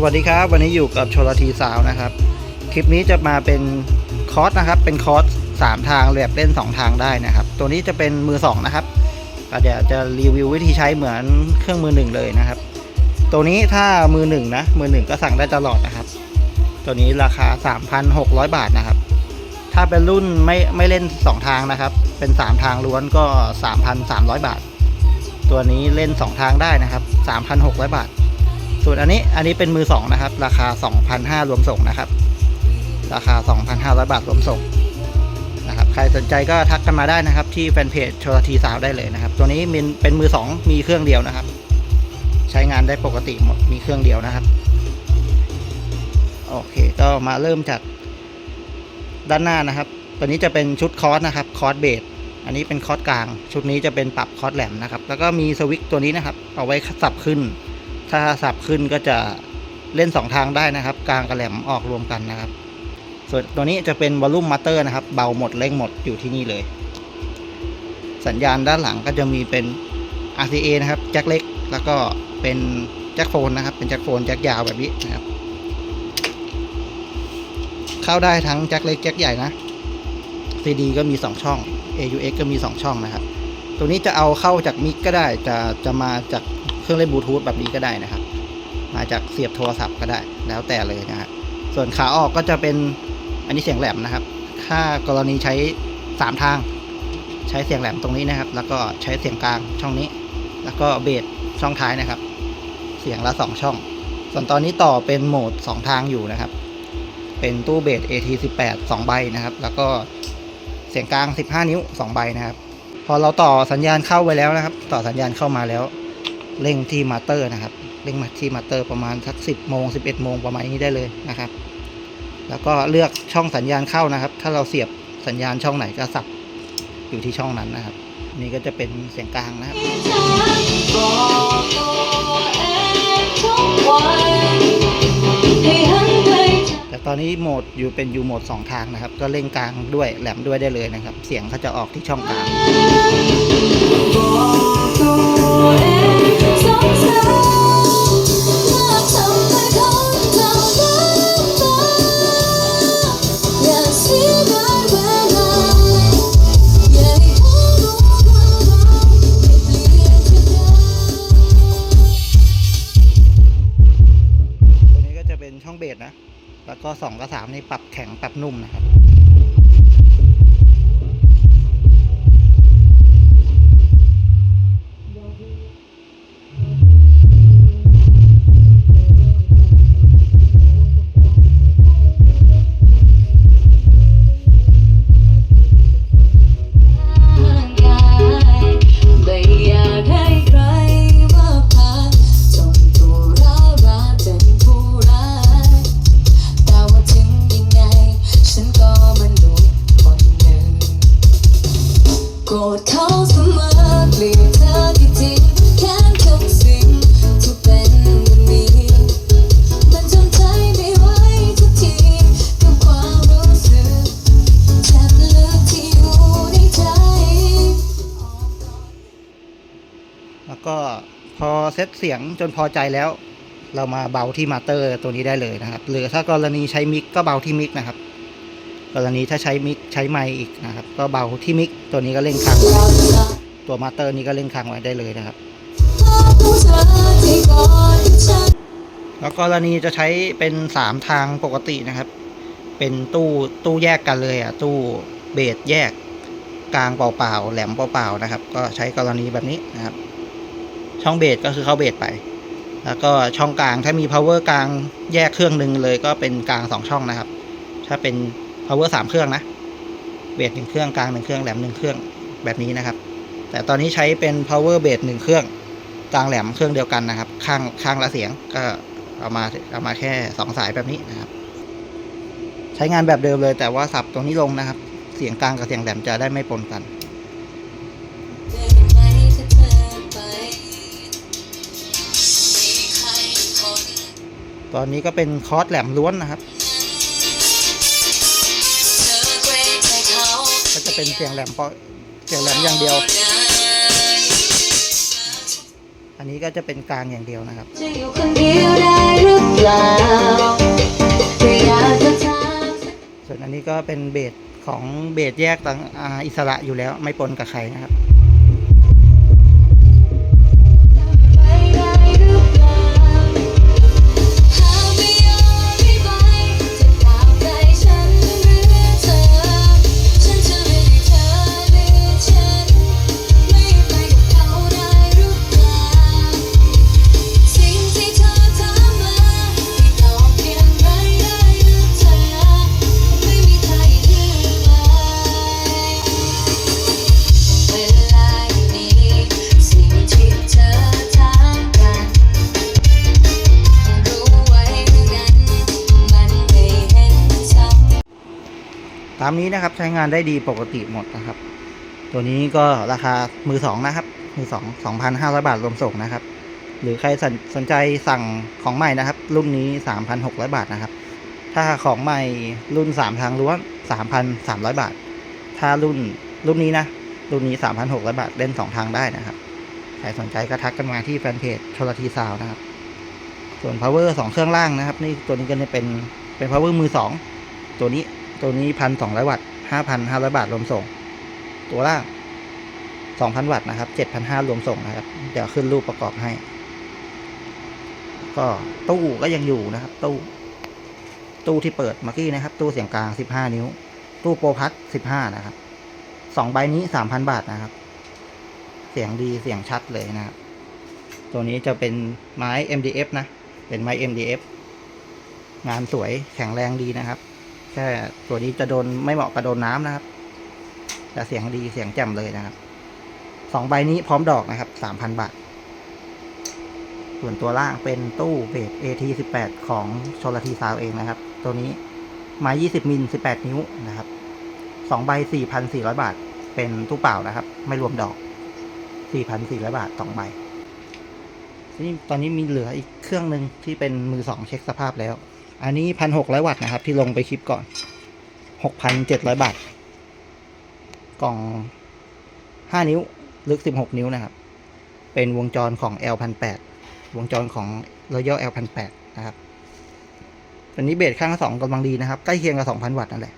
สวัสดีครับ วันนี้อยู่กับโชลทีสาวนะครับ คลิปนี้จะมาเป็นคอร์สนะครับ เป็นคอร์สสามทางแบบเล่น 2 ทางได้นะครับ ตัวนี้จะเป็นมือ 2 นะครับเดี๋ยวจะรีวิววิธีใช้เหมือนเครื่องมือหนึ่งเลยนะครับ ตัวนี้ถ้ามือหนึ่งนะมือหนึ่งก็สั่งได้ตลอดนะครับ ตัวนี้ราคา 3,600 บาทนะครับ ถ้าเป็นรุ่นไม่ไม่เล่น 2 ทางนะครับ เป็น 3 ทางล้วนก็ 3,300 บาท ตัวนี้เล่น 2 ทางได้นะครับ 3,600 บาท ส่วนอันนี้อันนี้เป็นมือ2นะครับ ราคา 2,500รวมส่งนะครับ ราคา 2,500 บาทรวมส่งนะครับใครสนใจก็ทักกันมาได้นะครับ ที่แฟนเพจโชลทีสาวได้เลยนะครับ ตัวนี้เป็นเป็นมือ2มีเครื่องเดียวนะครับ ใช้งานได้ปกติหมดมีเครื่องเดียวนะครับโอเคก็มาเริ่มจากด้านหน้านะครับ ตัวนี้จะเป็นชุดคอร์สนะครับคอร์สเบสอันนี้เป็นคอร์สกลาง ชุดนี้จะเป็นปรับคอร์สแหลมนะครับ แล้วก็มีสวิตช์ตัวนี้นะครับ เอาไว้สับขึ้น ถ้าสับขึ้นก็จะเล่น 2 ทางได้นะครับ กลางกับแหลมออกรวมกันนะครับ ส่วนตัวนี้จะเป็นวอลลุ่มมัตเตอร์นะครับ เบาหมดเร่งหมดอยู่ที่นี่เลย สัญญาณด้านหลังก็จะมีเป็น RCA นะครับแจ็คเล็ก แล้วก็เป็นแจ็คโฟนนะครับ เป็นแจ็คโฟนแจ็คยาวแบบนี้นะครับ เข้าได้ทั้งแจ็คเล็กแจ็คใหญ่นะ CD ก็มี 2 ช่อง AUX ก็มี 2 ช่องนะครับ ตัวนี้จะเอาเข้าจากมิกก็ได้ จะจะมาจาก เครื่องเล่นบลูทูธแบบนี้ก็ได้นะครับ มาจากเสียบโทรศัพท์ก็ได้แล้วแต่เลยนะฮะส่วนขาออกก็จะเป็นอันนี้เสียงแหลมนะครับ ถ้ากรณีใช้ 3 ทาง ใช้เสียงแหลมตรงนี้นะครับ แล้วก็ใช้เสียงกลางช่องนี้ แล้วก็เบสช่องท้ายนะครับ เสียงละ 2 ช่อง ส่วนตอนนี้ต่อเป็นโหมด 2 ทางอยู่นะครับ เป็นตู้เบส AT18 2 ใบนะครับ แล้วก็เสียงกลาง 15 นิ้ว 2 ใบนะครับ พอเราต่อสัญญาณเข้าไว้แล้วนะครับ ต่อสัญญาณเข้ามาแล้ว เร่งที่มาเตอร์นะครับเร่งมาที่มาเตอร์ประมาณสัก10โมง11โมงประมาณนี้ได้เลยนะครับ แล้วก็เลือกช่องสัญญาณเข้านะครับ ถ้าเราเสียบสัญญาณช่องไหนก็สับอยู่ที่ช่องนั้นนะครับ นี่ก็จะเป็นเสียงกลางนะครับแต่ตอนนี้โหมดอยู่เป็นอยู่โหมด 2 ทางนะครับ ก็เร่งกลางด้วยแหลมด้วยได้เลยนะครับ เสียงเขาจะออกที่ช่องกลาง ตัวเองสงสารว่าทำไมคนทำได้มาอย่าเสียดายเวลาอย่าให้เขารู้ว่าเราไม่เปลี่ยนจะได้ตัวนี้ก็จะเป็นช่องเบสนะ แล้วก็2กับ3นี่ปรับแข็งปรับนุ่มนะครับ ธเขาเสมอเกลียดเธอที่จริงแค้นทุกสิ่งที่เป็นวันนี้ มันทำใจไม่ไหวทุกทีกับความรู้สึกแทบลึกที่อยู่ในใจ แล้วก็พอเซตเสียงจนพอใจแล้ว เรามาเบาที่มาเตอร์ตัวนี้ได้เลยนะครับ หรือถ้ากรณีใช้มิกก็เบาที่มิกนะครับ กรณีถ้าใช้มิกใช้ไมค์อีกนะครับ ก็เบาที่มิกตัวนี้ก็เล่นค้างไว้ตัวมาเตอร์นี้ก็เล่นค้างไว้ได้เลยนะครับ แล้วกรณีจะใช้เป็นสามทางปกตินะครับ เป็นตู้ตู้แยกกันเลยอะตู้เบสแยกกลางเปล่าๆแหลมเปล่าๆนะครับ ก็ใช้กรณีแบบนี้นะครับ ช่องเบสก็คือเข้าเบสไป แล้วก็ช่องกลางถ้ามี power กลางแยกเครื่องหนึ่งเลยก็เป็นกลางสองช่องนะครับ ถ้าเป็น power สามเครื่องนะเบสหนึ่งเครื่องกลางหนึ่งเครื่องแหลมหนึ่งเครื่องแบบนี้นะครับ แต่ตอนนี้ใช้เป็น power เบสหนึ่งเครื่องกลางแหลมเครื่องเดียวกันนะครับ ข้างข้างละเสียงก็เอามาเอามาแค่สองสายแบบนี้นะครับ ใช้งานแบบเดิมเลย แต่ว่าสับตรงนี้ลงนะครับ เสียงกลางกับเสียงแหลมจะได้ไม่ปนกันตอนนี้ก็เป็นคอร์สแหลมล้วนนะครับ เป็นเสียงแหลมปอเสียงแหลมอย่างเดียว อันนี้ก็จะเป็นกลางอย่างเดียวนะครับ ส่วนอันนี้ก็เป็นเบสของเบสแยกต่างอิสระอยู่แล้วไม่ปนกับใครนะครับามนี้นะครับใช้งานได้ดีปกติหมดนะครับ ตัวนี้ก็ราคามือสองนะครับ มือสองสองพันห้าร้อยบาทรวมส่งนะครับ หรือใครสนสนใจสั่งของใหม่นะครับ รุ่นนี้สามพันหกร้อยบาทนะครับ ถ้าของใหม่รุ่นสามทางล้วนสามพันสามร้อยบาท ถ้ารุ่นรุ่นนี้นะ รุ่นนี้สามพันหกร้อยบาทเล่นสองทางได้นะครับ ใครสนใจก็ทักกันมาที่แฟนเพจโทรทีซาวนะครับ ส่วน power สองเครื่องล่างนะครับ นี่ตัวนี้ก็จะเป็นเป็น power มือสองตัวนี้ ตัวนี้พันสองร้อยวัตต์ห้าพันห้าร้อยบาทรวมส่ง ตัวล่างสองพันวัตต์นะครับเจ็ดพันห้ารวมส่งนะครับ เดี๋ยวขึ้นรูปประกอบให้ ก็ตู้ก็ยังอยู่นะครับ ตู้ ตู้ที่เปิดเมื่อกี้นะครับ ตู้เสียงกลางสิบห้านิ้ว ตู้โปรพัทสิบห้านะครับสองใบนี้สามพันบาทนะครับ เสียงดีเสียงชัดเลยนะครับ ตัวนี้จะเป็นไม้ MDF นะ เป็นไม้ MDF งานสวยแข็งแรงดีนะครับ แค่ตัวนี้จะโดนไม่เหมาะกับโดนน้ำนะครับแต่เสียงดีเสียงแจ่มเลยนะครับสองใบนี้พร้อมดอกนะครับสามพันบาท ส่วนตัวล่างเป็นตู้เบส AT 18 ของชลทีซาวเองนะครับ ตัวนี้ไม้20มิล18 นิ้วนะครับสองใบ4,400 บาท เป็นตู้เปล่านะครับ ไม่รวมดอก 4,400 บาทสองใบนี่ตอนนี้มีเหลืออีกเครื่องหนึ่งที่เป็นมือสองเช็คสภาพแล้ว อันนี้พันหกร้อยวัตต์นะครับ ที่ลงไปคลิปก่อนหกพันเจ็ดร้อยบาท กล่องห้านิ้ว ลึกสิบหกนิ้วนะครับ เป็นวงจรของ L พันแปดวงจรของรอยัล L พันแปดนะครับ ตัวนี้เบสข้างละสองกำลังดีนะครับ ใกล้เคียงกับสองพันวัตต์นั่นแหละ